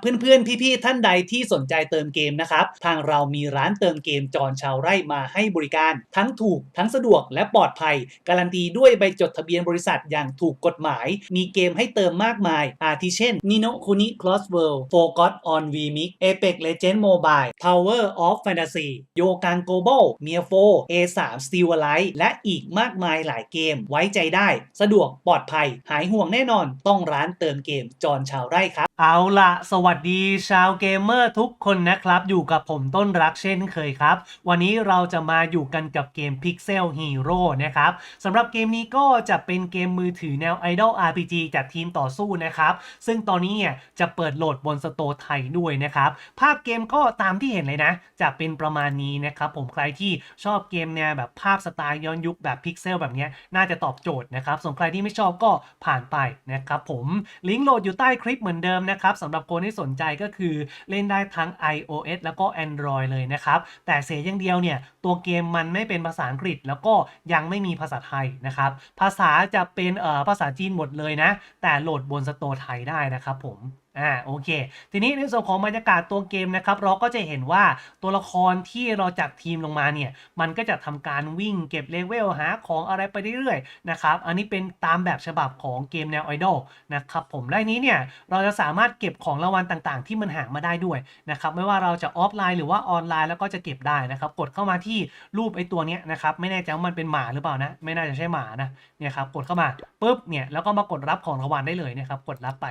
เพื่อนๆ พี่ๆ ท่านใดที่สนใจเติมเกมนะครับ ทางเรามีร้านเติมเกมจอนชาวไร่มาให้บริการ ทั้งถูกทั้งสะดวกและปลอดภัย การันตีด้วยใบจดทะเบียนบริษัทอย่างถูกกฎหมาย มีเกมให้เติมมากมาย อาทิเช่น Nino Kuni Cross World Forgot on VMix Apex Legend Mobile Tower of Fantasy โยกัง Global m i a 4 A3 Steel Alive และอีกมากมายหลายเกมไว้ใจได้ สะดวกปลอดภัย หายห่วงแน่นอนต้องร้านเติมเกมจอนชาวไร่ครับ เอาละสวัสัสดีชาวเกมเมอร์ทุกคนนะครับ อยู่กับผมต้นรักเช่นเคยครับ วันนี้เราจะมาอยู่กันกับเกม Pixel Hero นะครับสำหรับเกมนี้ก็จะเป็นเกมมือถือแนว Idol RPG จากทีมต่อสู้นะครับ ซึ่งตอนนี้เนี่ยจะเปิดโหลดบนสโตร์ไทยด้วยนะครับ ภาพเกมก็ตามที่เห็นเลยนะ จะเป็นประมาณนี้นะครับผมใครที่ชอบเกมแนวแบบภาพสไตล์ย้อนยุคแบบพิกเซลแบบนี้น่าจะตอบโจทย์นะครับส่วนใครที่ไม่ชอบก็ผ่านไปนะครับผมลิงก์โหลดอยู่ใต้คลิปเหมือนเดิมนะครับสำหรับคนที่สนใจก็คือเล่นได้ทั้ง iOS แล้วก็ Android เลยนะครับ แต่เสียอย่างเดียวเนี่ย ตัวเกมมันไม่เป็นภาษาอังกฤษ แล้วก็ยังไม่มีภาษาไทยนะครับ ภาษาจะเป็นภาษาจีนหมดเลยนะ แต่โหลดบนสโตร์ไทยได้นะครับผม อ่าโอเค ทีนี้ในส่วนของบรรยากาศตัวเกมนะครับ เราก็จะเห็นว่าตัวละครที่เราจัดทีมลงมาเนี่ย มันก็จะทำการวิ่งเก็บเลเวลหาของอะไรไปเรื่อยๆนะครับ อันนี้เป็นตามแบบฉบับของเกมแนวไอดอลนะครับผมและนี้เนี่ย เราจะสามารถเก็บของรางวัลต่างๆ ที่มันหามาได้ด้วยนะครับ ไม่ว่าเราจะออฟไลน์หรือว่าออนไลน์แล้วก็จะเก็บได้นะครับ กดเข้ามาที่รูปไอตัวเนี้ยนะครับ ไม่แน่ใจว่ามันเป็นหมาหรือเปล่านะ ไม่น่าจะใช่หมานะ เนี่ยครับ กดเข้ามาปุ๊บเนี่ย แล้วก็มากดรับของรางวัลได้เลยนะครับ กดรับไป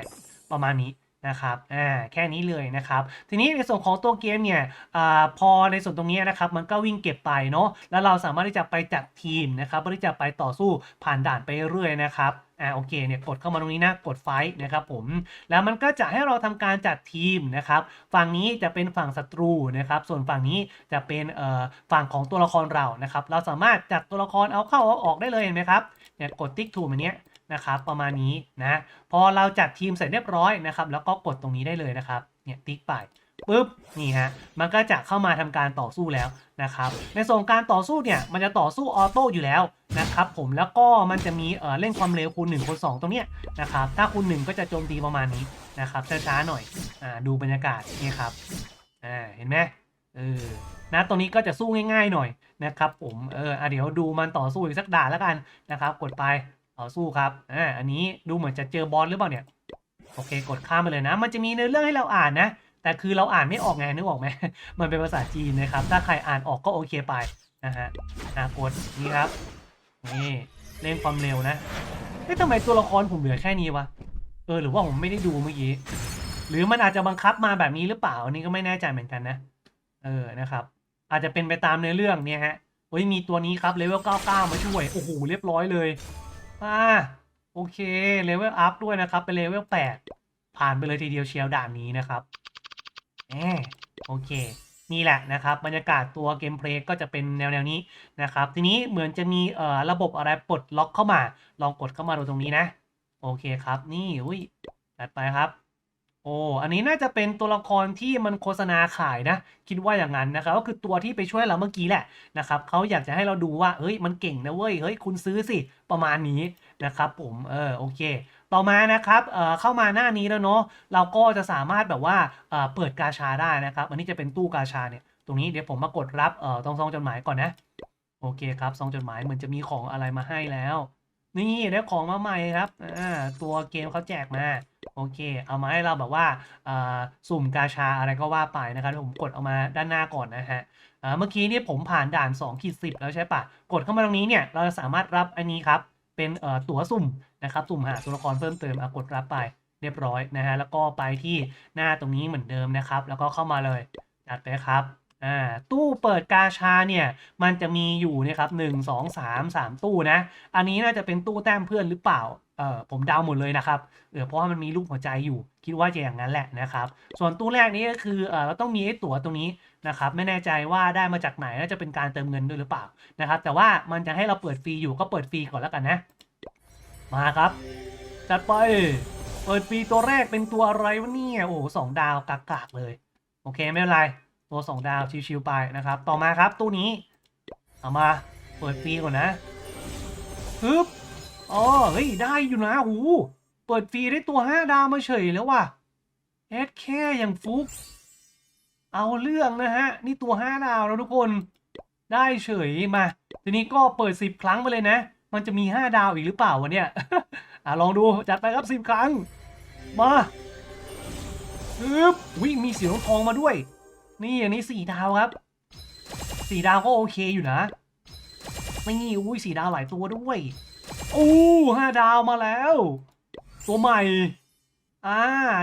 ประมาณนี้ นะครับ อ่า แค่นี้เลยนะครับ ทีนี้ในส่วนของตัวเกมเนี่ย อ่า พอในส่วนตรงนี้นะครับ มันก็วิ่งเก็บไปเนาะ แล้วเราสามารถที่จะไปจัดทีมนะครับเพื่อที่จะไปต่อสู้ผ่านด่านไปเรื่อยนะครับอ่าโอเคเนี่ยกดเข้ามาตรงนี้นะกดไฟท์นะครับผมแล้วมันก็จะให้เราทำการจัดทีมนะครับฝั่งนี้จะเป็นฝั่งศัตรูนะครับส่วนฝั่งนี้จะเป็นเอ่อฝั่งของตัวละครเรานะครับเราสามารถจัดตัวละครเอาเข้าเอาออกได้เลยเห็นไหมครับเนี่ยกดติ๊กถูกแบบเนี้ย นะครับประมาณนี้นะพอเราจัดทีมเสร็จเรียบร้อยนะครับแล้วก็กดตรงนี้ได้เลยนะครับเนี่ยติ๊กไปปุ๊บนี่ฮะมันก็จะเข้ามาทำการต่อสู้แล้วนะครับในส่วนการต่อสู้เนี่ยมันจะต่อสู้ออโต้อยู่แล้วนะครับผมแล้วก็มันจะมีเอ่อเล่นความเร็วคูณ1คูณ2ตรงเนี้ยนะครับถ้าคูณ1ก็จะโจมตีประมาณนี้นะครับช้าๆหน่อยอ่าดูบรรยากาศนี่ครับอ่าเห็นไหมเออนะตรงนี้ก็จะสู้ง่ายๆหน่อยนะครับผมเอออเดี๋ยวดูมันต่อสู้อีกสักด่านแล้วกันนะครับกดไป ต่อสู้ครับอ่าอันนี้ดูเหมือนจะเจอบอลหรือเปล่าเนี่ยโอเค กดข้ามไปเลยนะ มันจะมีเนื้อเรื่องให้เราอ่านนะ แต่คือเราอ่านไม่ออกไงนึกออกไหมมันเป็นภาษาจีนนะครับ ถ้าใครอ่านออกก็โอเคไปนะฮะกดนี่ครับ นี่เล่นความเร็วนะเฮ้ยทำไมตัวละครผมเหลือแค่นี้วะ เออ หรือว่าผมไม่ได้ดูเมื่อกี้ หรือมันอาจจะบังคับมาแบบนี้หรือเปล่า อันนี้ก็ไม่แน่ใจเหมือนกันนะ เออ นะครับ อาจจะเป็นไปตามเนื้อเรื่องเนี่ยฮะเฮ้ย มีตัวนี้ครับ เลเวล 99 มาช่วย โอ้โห เรียบร้อยเลย อ่าโอเคเลเวลอัพด้วยนะครับ เป็นเลเวล8ผ่านไปเลยทีเดียวเชียวด่านนี้นะครับแหมโอเคนี่แหละนะครับ บรรยากาศตัวเกมเพลย์ก็จะเป็นแนวแนวนี้นะครับ ทีนี้เหมือนจะมีเอ่อระบบอะไรปลดล็อกเข้ามา ลองกดเข้ามาดูตรงนี้นะ โอเคครับ นี่อุ้ยจัดไปครับ โอ้อันนี้น่าจะเป็นตัวละครที่มันโฆษณาขายนะ คิดว่าอย่างนั้นนะครับ ก็คือตัวที่ไปช่วยเราเมื่อกี้แหละนะครับเขาอยากจะให้เราดูว่าเฮ้ยมันเก่งนะเว้ยเฮ้ยคุณซื้อสิประมาณนี้นะครับผมเออโอเค ต่อมานะครับเอ่อเข้ามาหน้านี้แล้วเนาะเราก็จะสามารถแบบว่าเอ่อเปิดกาชาได้นะครับ อันนี้จะเป็นตู้กาชาเนี่ยตรงนี้เดี๋ยวผมมากดรับเอ่อตรงซองจดหมายก่อนนะโอเคครับซองจดหมายเหมือนจะมีของอะไรมาให้แล้ว นี่ได้ของมาใหม่ครับอ่าตัวเกมเขาแจกมาโอเค เอามาให้เราแบบว่าสุ่มกาชาอะไรก็ว่าไปนะครับผมกดเอามาด้านหน้าก่อนนะฮะเมื่อกี้นี่ผมผ่านด่าน2ขีดสิแล้วใช่ปะกดเข้ามาตรงนี้เนี่ยเราจะสามารถรับอันนี้ครับเป็นตั๋วสุ่มนะครับสุ่มหาตัวละครเพิ่มเติมอะกดรับไปเรียบร้อยนะฮะแล้วก็ไปที่หน้าตรงนี้เหมือนเดิมนะครับ แล้วก็เข้ามาเลยจัดไปครับ อ่าตู้เปิดกาชาเนี่ยมันจะมีอยู่เนะครับหนึ่งสองสามสามตู้นะ อันนี้น่าจะเป็นตู้แต้มเพื่อนหรือเปล่าเออผมเดาหมดเลยนะครับเออเพราะว่ามันมีรูปหัวใจอยู่ คิดว่าจะอย่างนั้นแหละนะครับ ส่วนตู้แรกนี้ก็คือเออเราต้องมีไอ้ตั๋วตรงนี้นะครับไม่แน่ใจว่าได้มาจากไหนน่าจะเป็นการเติมเงินด้วยหรือเปล่านะครับแต่ว่ามันจะให้เราเปิดฟรีอยู่ก็เปิดฟรีก่อนแล้วกันนะ มาครับ จัดไปเปิดฟรีตัวแรกเป็นตัวอะไรวะเนี่ยโอ้สองดาวกากๆเลย โอเคไม่เป็นไร ตัวสองดาวชิวๆไปนะครับ ต่อมาครับตู้นี้ เอามาเปิดฟรีก่อนนะฮึบอ๋อเฮ้ยได้อยู่นะโอ้โหเปิดฟรีได้ตัวห้าดาวมาเฉยแล้วว่ะเอสแค่อย่างฟุก เอาเรื่องนะฮะ นี่ตัวห้าดาวแล้วทุกคนได้เฉยมา ทีนี้ก็เปิดสิบครั้งไปเลยนะ มันจะมีห้าดาวอีกหรือเปล่าวะเนี่ยอะลองดูจัดไปครับสิบครั้ง มาฮึบวิ่งมีสีทองมาด้วย นี่อันนี้สี่ดาวครับสี่ดาวก็โอเคอยู่นะไม่งี้อุ้ยสี่ดาวหลายตัวด้วยอู้ห้าดาวมาแล้ว ตัวใหม่อ่า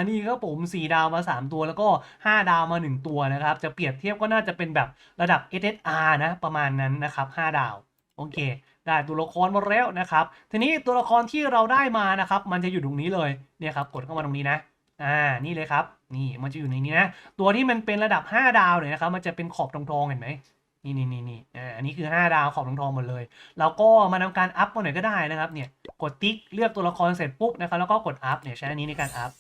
นี่ครับผมสี่ดาวมาสามตัวแล้วก็ห้าดาวมาหนึ่งตัวนะครับ จะเปรียบเทียบก็น่าจะเป็นแบบระดับ SSR นะ ประมาณนั้นนะครับห้าดาว โอเค ได้ตัวละครมาแล้วนะครับ ทีนี้ตัวละครที่เราได้มานะครับ มันจะอยู่ตรงนี้เลยเนี่ยครับกดเข้ามาตรงนี้นะอ่านี่เลยครับ นี่มันจะอยู่ในนี้นะ ตัวที่มันเป็นระดับ 5 ดาวเนี่ยนะครับ มันจะเป็นขอบทองๆเห็นไหมนี่นี่นี่นี่อ่าอันนี้คือ 5 ดาวขอบทองๆหมดเลย แล้วก็มาทำการอัพมาหน่อยก็ได้นะครับ เนี่ย กดติ๊กเลือกตัวละครเสร็จปุ๊บนะครับ แล้วก็กดอัพ เนี่ยใช้อันนี้ในการอัพ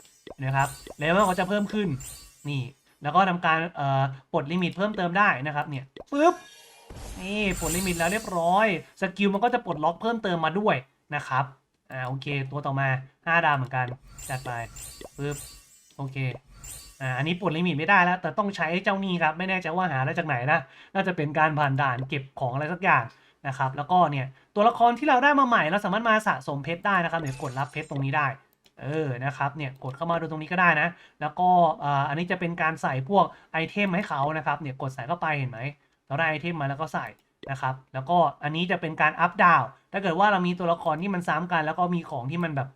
นะครับ แล้วมันก็จะเพิ่มขึ้น นี่ แล้วก็ทำการเอ่อปลดลิมิตเพิ่มเติมได้นะครับ เนี่ยปุ๊บ นี่ปลดลิมิตแล้วเรียบร้อย สกิลมันก็จะปลดล็อกเพิ่มเติมมาด้วยนะครับ อ่าโอเค ตัวต่อมา 5 ดาวเหมือนกัน จัดไปปึ๊บ โอเค อ่าอันนี้ปลดลิมิตไม่ได้แล้ว แต่ต้องใช้เจ้านี้ครับ ไม่แน่ใจว่าหาได้จากไหนนะ น่าจะเป็นการผ่านด่านเก็บของอะไรสักอย่างนะครับ แล้วก็เนี่ยตัวละครที่เราได้มาใหม่เราสามารถมาสะสมเพชรได้นะครับเดี๋ยวกดรับเพชรตรงนี้ได้ เออ นะครับ เนี่ยกดเข้ามาดูตรงนี้ก็ได้นะ แล้วก็อ่าอันนี้จะเป็นการใส่พวกไอเทมให้เขานะครับ เนี่ยกดใส่เข้าไปเห็นไหมเราได้ไอเทมมาแล้วก็ใส่ นะครับ แล้วก็อันนี้จะเป็นการอัพดาวถ้าเกิดว่าเรามีตัวละครที่มันซ้ำกัน แล้วก็มีของที่มันแบบ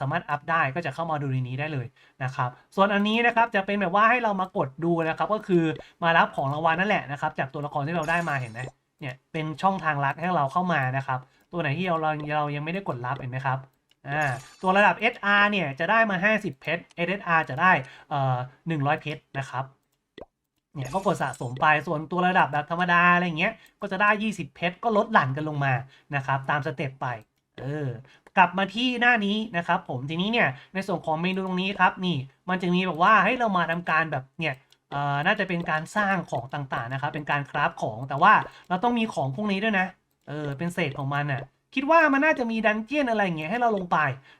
สามารถอัพได้ก็จะเข้ามาดูในนี้ได้เลยนะครับ ส่วนอันนี้นะครับจะเป็นแบบว่าให้เรามากดดูนะครับก็คือมารับของรางวัลนั่นแหละนะครับ จากตัวละครที่เราได้มาเห็นไหมเนี่ยเป็นช่องทางลัดให้เราเข้ามานะครับ ตัวไหนที่เราเรายังไม่ได้กดรับเห็นไหมครับตัวระดับ SR เนี่ยจะได้มา 50 เพชร SSR จะได้ 100 เพชรนะครับ เนี่ยก็กดสะสมไปส่วนตัวระดับแบบธรรมดาอะไรเงี้ยก็จะได้ 20 เพชรก็ลดหลั่นกันลงมานะครับตามสเต็ปไปเออกลับมาที่หน้านี้นะครับผมทีนี้เนี่ยในส่วนของเมนูตรงนี้ครับนี่มันจะมีแบบว่าให้เรามาทำการแบบเนี่ยเอ่อน่าจะเป็นการสร้างของต่างๆนะครับเป็นการคราฟของแต่ว่าเราต้องมีของพวกนี้ด้วยนะเออเป็นเศษของมันน่ะ คิดว่ามันน่าจะมีดันเจียนอะไรอย่างเงี้ยให้เราลงไป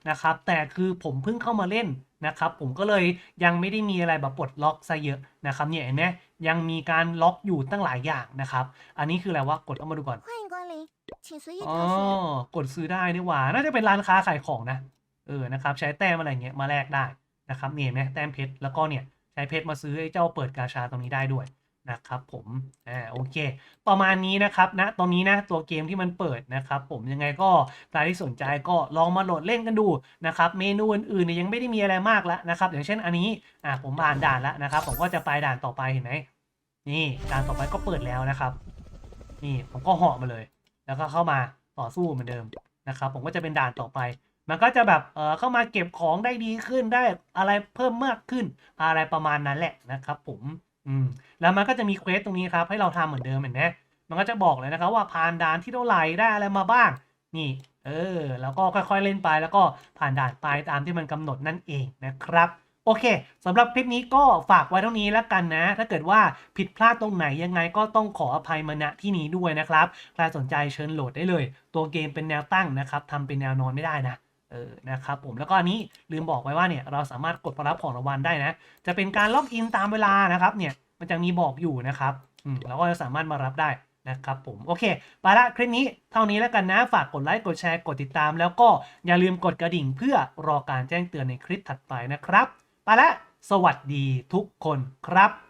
นะครับ แต่คือผมเพิ่งเข้ามาเล่นนะครับผมก็เลยยังไม่ได้มีอะไรแบบปลดล็อกซะเยอะนะครับเนี่ยเห็นไหมยังมีการล็อกอยู่ตั้งหลายอย่างนะครับ อันนี้คืออะไรวะกดเข้ามาดูก่อนอ๋อกดซื้อได้นี่หว่า น่าจะเป็นร้านค้าขายของนะเออนะครับ ใช้แต้มอะไรเงี้ยมาแลกได้นะครับเนี่ยเห็นไหมแต้มเพชรแล้วก็เนี่ยใช้เพชรมาซื้อไอ้เจ้าเปิดกาชาตรงนี้ได้ด้วย นะครับผมอ่าโอเค ประมาณนี้นะครับนะตอนนี้นะตัวเกมที่มันเปิดนะครับผมยังไงก็ใครที่สนใจก็ลองมาโหลดเล่นกันดูนะครับเมนูอื่นๆเนี่ยยังไม่ได้มีอะไรมากแล้วนะครับอย่างเช่นอันนี้อ่าผมผ่านด่านแล้วนะครับ ผมก็จะไปด่านต่อไปเห็นไหมนี่ด่านต่อไปก็เปิดแล้วนะครับ นี่ผมก็เหาะมาเลย แล้วก็เข้ามาต่อสู้เหมือนเดิมนะครับผมก็จะเป็นด่านต่อไปมันก็จะแบบเออเข้ามาเก็บของได้ดีขึ้นได้อะไรเพิ่มมากขึ้นอะไรประมาณนั้นแหละนะครับผม อืมแล้วมันก็จะมีเควสตรงนี้ครับ ให้เราทำเหมือนเดิมเห็นไหมมันก็จะบอกเลยนะครับว่าผ่านด่านที่เท่าไหร่ได้อะไรมาบ้าง นี่ เออ แล้วก็ค่อยๆเล่นไป แล้วก็ผ่านด่านไปตามที่มันกำหนดนั่นเองนะครับโอเคสำหรับคลิปนี้ก็ฝากไว้เท่านี้แล้วกันนะ ถ้าเกิดว่าผิดพลาดตรงไหนยังไงก็ต้องขออภัยมาณที่นี้ด้วยนะครับ ใครสนใจเชิญโหลดได้เลย ตัวเกมเป็นแนวตั้งนะครับทำเป็นแนวนอนไม่ได้นะ เออนะครับผมแล้วก็อันนี้ลืมบอกไว้ว่าเนี่ยเราสามารถกดรับของรางวัลได้นะ จะเป็นการล็อกอินตามเวลานะครับเนี่ยมันจะมีบอกอยู่นะครับอืมเราก็จะสามารถมารับได้นะครับผมโอเคไปละคลิปนี้เท่านี้แล้วกันนะฝากกดไลค์กดแชร์กดติดตาม แล้วก็อย่าลืมกดกระดิ่งเพื่อรอการแจ้งเตือนในคลิปถัดไปนะครับ ไปละสวัสดีทุกคนครับ